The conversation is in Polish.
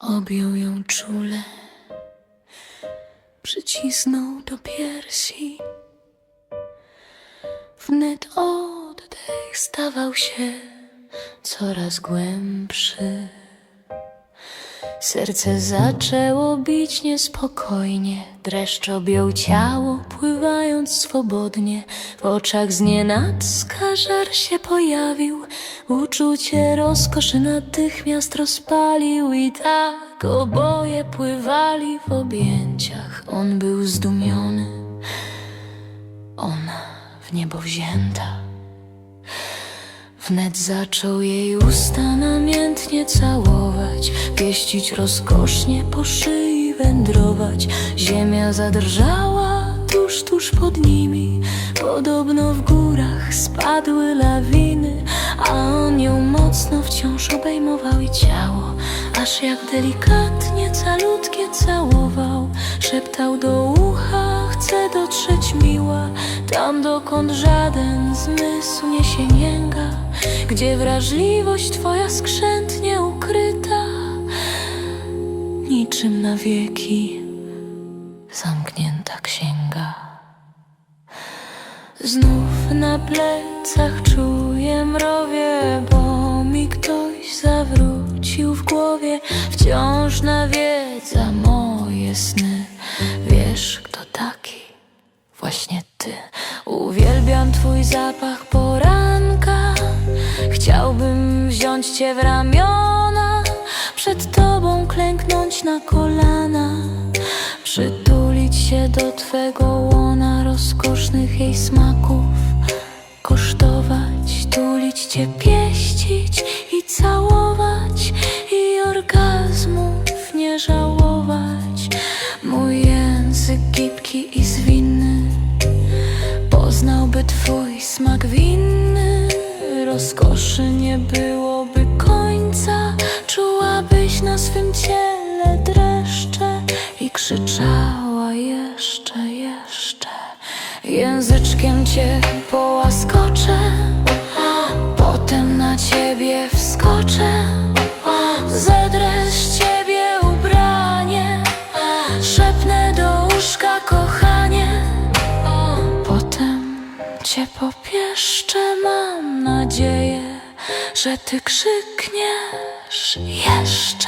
Objął ją czule, przycisnął do piersi. Wnet oddech stawał się coraz głębszy. Serce zaczęło bić niespokojnie, dreszcz objął ciało, pływając swobodnie. W oczach znienacka żar się pojawił, uczucie rozkoszy natychmiast rozpalił i tak oboje pływali w objęciach. On był zdumiony, ona w niebo wzięta. Wnet zaczął jej usta namiętnie całować, pieścić rozkosznie po szyi wędrować. Ziemia zadrżała tuż, tuż pod nimi. Podobno w górach spadły lawiny, a on ją mocno wciąż obejmował i ciało, aż jak delikatnie calutkie całował. Szeptał do ucha, chcę dotrzeć miła, tam dokąd żaden zmysł nie sięga, gdzie wrażliwość twoja skrzętnie ukryta, niczym na wieki zamknięta księga. Znów na plecach czuję mrowie, bo mi ktoś zawrócił w głowie. Wciąż nawiedza moje sny. Wiesz, kto taki? Właśnie ty. Uwielbiam twój zapach poranka. Chciałbym wziąć cię w ramiona, przed tobą klęknąć na kolana, przytulić się do twego łona rozkosznych jej smaków, kosztować, tulić cię, pieścić i całować i orgazmów nie żałować. Mój język gibki i zwinny poznałby twój smak winny. Rozkoszy nie byłoby końca, czułabyś na swym ciele dreszcze i krzyczała jeszcze, jeszcze. Języczkiem cię połaskoczę, potem na ciebie wskoczę. Zedrę z ciebie ubranie, szepnę do łóżka kochanie. Potem cię popieszczę, mam nadzieję, że ty krzykniesz jeszcze.